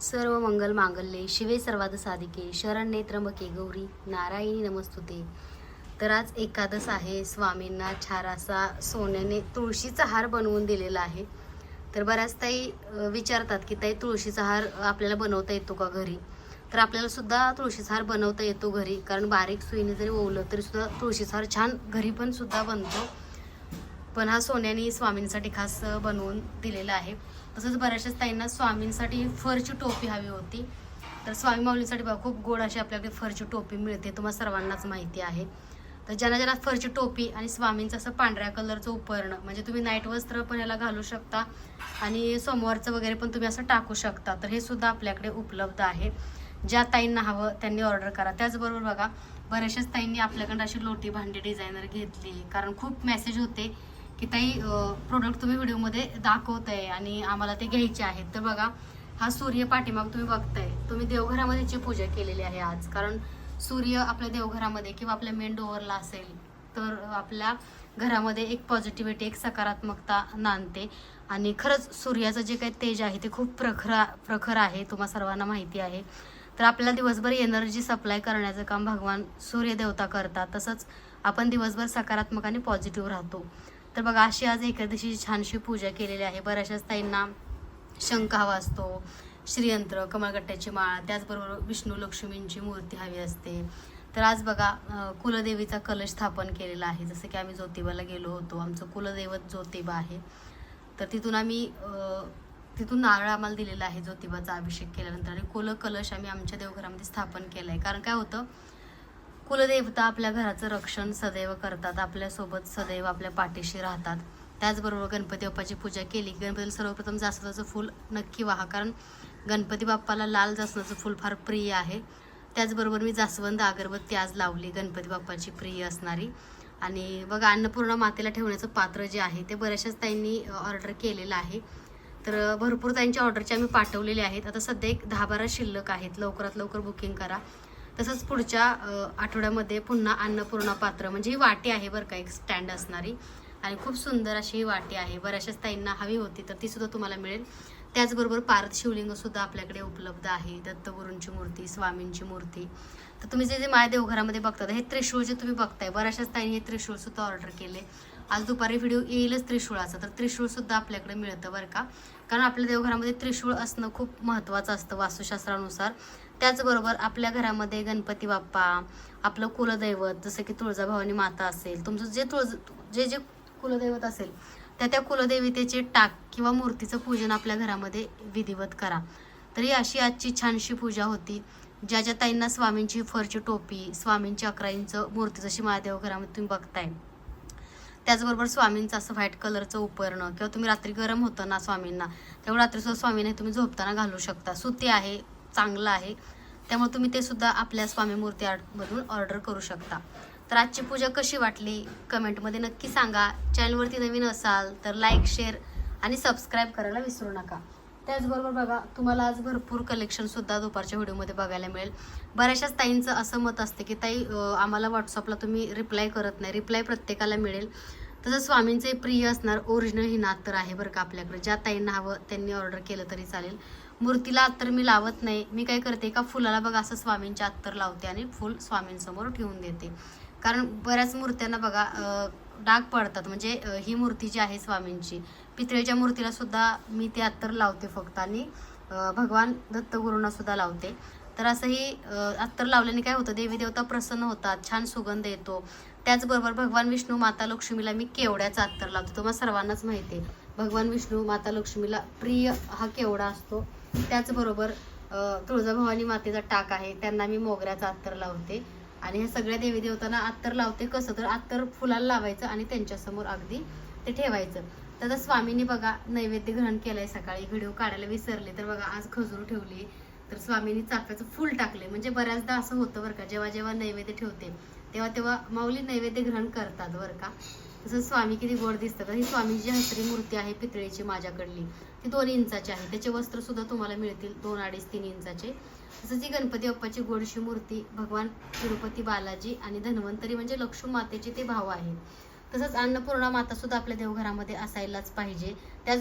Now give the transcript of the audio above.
सर्व मंगल मांगल्ये शिवे सर्वाद साधिके शरण त्र्यंबके गौरी नारायणी नमस्तुते. तर आज एकादस आहे. स्वामींना छान असा सोन्याने तुळशीचा हार बनवून दिलेला आहे. तर बऱ्याच ताई विचारतात की ताई तुळशीचा हार आपल्याला बनवता येतो का घरी? तर आपल्याला सुद्धा तुळशीचा हार बनवता येतो घरी. कारण बारीक सुईने जरी ओवलं तरी सुद्धा तुळशीचा हार छान घरी पण सुद्धा बनतो. पण हा सोन्याने स्वामींसाठी खास बनवून दिलेला आहे. तसंच बऱ्याचशाच ताईंना स्वामींसाठी फरची टोपी हवी होती. तर स्वामी माऊलींसाठी बघा खूप गोड अशी आपल्याकडे फरची टोपी मिळते. तुम्हाला सर्वांनाच माहिती आहे. तर ज्यांना ज्यांना फरची टोपी आणि स्वामींचं असं पांढऱ्या कलरचं उपरणं म्हणजे तुम्ही नाईट वस्त्र पण याला घालू शकता आणि सोमवारचं वगैरे पण तुम्ही असं टाकू शकता तर हे सुद्धा आपल्याकडे उपलब्ध आहे. ज्या ताईंना हवं त्यांनी ऑर्डर करा. त्याचबरोबर बघा बऱ्याचशाच ताईंनी आपल्याकडं अशी लोटी भांडी डिझायनर घेतली कारण खूप मेसेज होते की ताई प्रोडक्ट तुम्ही व्हिडिओमध्ये दाखवताय आणि आम्हाला ते घ्यायचे आहेत. तर बघा हा सूर्य पाठीमाग तुम्ही बघताय. तुम्ही देवघरामध्ये जी पूजा केलेली आहे आज कारण सूर्य आपल्या देवघरामध्ये किंवा आपल्या मेन डोअरला असेल तर आपल्या घरामध्ये एक पॉझिटिव्हिटी एक सकारात्मकता नांदते. आणि खरंच सूर्याचं जे काही तेज आहे ते खूप प्रखर प्रखर आहे तुम्हा सर्वांना माहिती आहे. तर आपल्याला दिवसभर एनर्जी सप्लाय करण्याचं काम भगवान सूर्यदेवता करतात. तसंच आपण दिवसभर सकारात्मक आणि पॉझिटिव्ह राहतो. तर बघा अशी आज एकादशीची छानशी पूजा केलेली आहे. बऱ्याचशाच ताईंना शंख हवा असतो श्रीयंत्र कमळगट्ट्याची माळ त्याचबरोबर विष्णू लक्ष्मींची मूर्ती हवी असते. तर आज बघा कुलदेवीचा कलश स्थापन केलेला आहे. जसं की आम्ही ज्योतिबाला गेलो होतो. आमचं कुलदैवत ज्योतिबा आहे. तर तिथून आम्ही तिथून नारळ आम्हाला दिलेला आहे. ज्योतिबाचा अभिषेक केल्यानंतर. आणि कुल कलश आम्ही आमच्या देवघरामध्ये स्थापन केला आहे कारण काय होतं कुलदेवता आपल्या घराचं रक्षण सदैव करतात आपल्यासोबत सदैव आपल्या पाठीशी राहतात. त्याचबरोबर गणपती बाप्पाची पूजा केली. गणपती गणपतीला सर्वप्रथम जास्वंदाचं फूल नक्की वाहा कारण गणपती बाप्पाला लाल जास्वंदाचं फूल फार प्रिय आहे. त्याचबरोबर मी जास्वंद अगरबत्ती आज लावली गणपती बाप्पाची प्रिय असणारी. आणि बघा अन्नपूर्णा मातेला ठेवण्याचं पात्र जे आहे ते बऱ्याचशाच त्यांनी ऑर्डर केलेलं आहे. तर भरपूर त्यांच्या ऑर्डरचे आम्ही पाठवलेले आहेत. आता सध्या एक दहा बारा शिल्लक आहेत. लवकरात लवकर बुकिंग करा. तसंच पुढच्या आठवड्यामध्ये पुन्हा अन्नपूर्णा पात्र म्हणजे ही वाटी आहे बरं का एक स्टँड असणारी. आणि खूप सुंदर अशी ही वाटी आहे. बऱ्याचशाच ताईंना हवी होती तर ती सुद्धा तुम्हाला मिळेल. त्याचबरोबर पार्थ शिवलिंग सुद्धा आपल्याकडे उपलब्ध आहे. दत्तगुरूंची मूर्ती स्वामींची मूर्ती. तर तुम्ही जे जे माझ्या देवघरामध्ये बघतात हे त्रिशूळ जे तुम्ही बघताय बऱ्याचशाच ताईने हे त्रिशूळ सुद्धा ऑर्डर केले. आज दुपारी व्हिडिओ येईलच त्रिशूळाचा तर त्रिशूळ सुद्धा आपल्याकडे मिळतं बरं का. कारण आपल्या देवघरामध्ये त्रिशूळ असणं खूप महत्त्वाचं असतं वास्तुशास्त्रानुसार. त्याचबरोबर आपल्या घरामध्ये गणपती बाप्पा आपलं कुलदैवत जसं की तुळजाभवानी माता असेल तुमचं जे तुळज जे जे कुलदैवत असेल त्या त्या कुलदेवतेचे टाक किंवा मूर्तीचं पूजन आपल्या घरामध्ये विधिवत करा. तर ही अशी आजची छानशी पूजा होती ज्या ज्या ताईंना स्वामींची फरची टोपी स्वामींची अकरा इंच मूर्ती जशी महादेव घरामध्ये तुम्ही बघताय त्याचबरोबर स्वामींचं असं व्हाईट कलरचं उपरणं किंवा तुम्ही रात्री गरम होतं ना स्वामींना तेव्हा रात्रीसुद्धा स्वामींना तुम्ही झोपताना घालू शकता. सुती आहे चांगलं आहे. त्यामुळे तुम्ही ते सुद्धा आपल्या स्वामी मूर्ती आर्टमधून ऑर्डर करू शकता. तर आजची पूजा कशी वाटली? कमेंटमध्ये नक्की सांगा. चॅनलवरती नवीन असाल तर लाईक शेअर आणि सबस्क्राईब करायला विसरू नका. त्याचबरोबर बघा तुम्हाला आज भरपूर कलेक्शनसुद्धा दुपारच्या व्हिडिओमध्ये बघायला मिळेल. बऱ्याचशाच ताईंचं असं मत असते की ताई आम्हाला व्हॉट्सअपला तुम्ही रिप्लाय करत नाही. रिप्लाय प्रत्येकाला मिळेल. तसं स्वामींचे प्रिय असणार ओरिजिनल ही नात तर आहे बरं का आपल्याकडे. ज्या ताईंना हवं त्यांनी ऑर्डर केलं तरी चालेल. मूर्तीला अत्तर मी लावत नाही. मी काय करते का फुलाला बघा असं स्वामींच्या अत्तर लावते आणि फुल स्वामींसमोर ठेवून देते. कारण बऱ्याच मूर्त्यांना बघा डाग पडतात. म्हणजे ही मूर्ती जी आहे स्वामींची पितळेच्या मूर्तीला सुद्धा मी ते अत्तर लावते फक्त आणि भगवान दत्तगुरूंना सुद्धा लावते. तर असंही अत्तर लावल्याने काय होतं देवी देवता प्रसन्न होतात छान सुगंध येतो. त्याचबरोबर भगवान विष्णू माता लक्ष्मीला मी केवड्याचा अत्तर लावतो तुम्हाला सर्वांनाच माहिती आहे. भगवान विष्णू माता लक्ष्मीला प्रिय हा केवडा असतो. त्याचबरोबर तुळजाभवानी मातेचा टाक आहे त्यांना मी मोगऱ्याचा अत्तर लावते. आणि ह्या सगळ्या देवी देवतांना अत्तर लावते कसं तर अत्तर फुलाला लावायचं आणि त्यांच्यासमोर अगदी ते ठेवायचं. तर स्वामींनी बघा नैवेद्य ग्रहण केलंय सकाळी व्हिडिओ काढायला विसरले तर बघा आज खजूर ठेवली तर स्वामींनी चाफ्याचं फुल टाकले. म्हणजे बऱ्याचदा असं होतं बरं का जेव्हा जेव्हा नैवेद्य ठेवते तेव्हा तेव्हा माऊली नैवेद्य ग्रहण करतात बरं का. तसं स्वामी किती गोड दिसतात. ही स्वामीची हसरी मूर्ती आहे पितळीची माझ्याकडली ती दोन इंचाची आहे. त्याचे वस्त्र सुद्धा तुम्हाला मिळतील दोन अडीच तीन इंचाचे. तसंच ही गणपती बाप्पाची गोडशी मूर्ती भगवान तिरुपती बालाजी आणि धन्वंतरी म्हणजे लक्ष्मी मातेचे ते भाव आहेत तसंच अन्नपूर्णा माता सुद्धा आपल्या देवघरामध्ये असायलाच पाहिजे. त्याच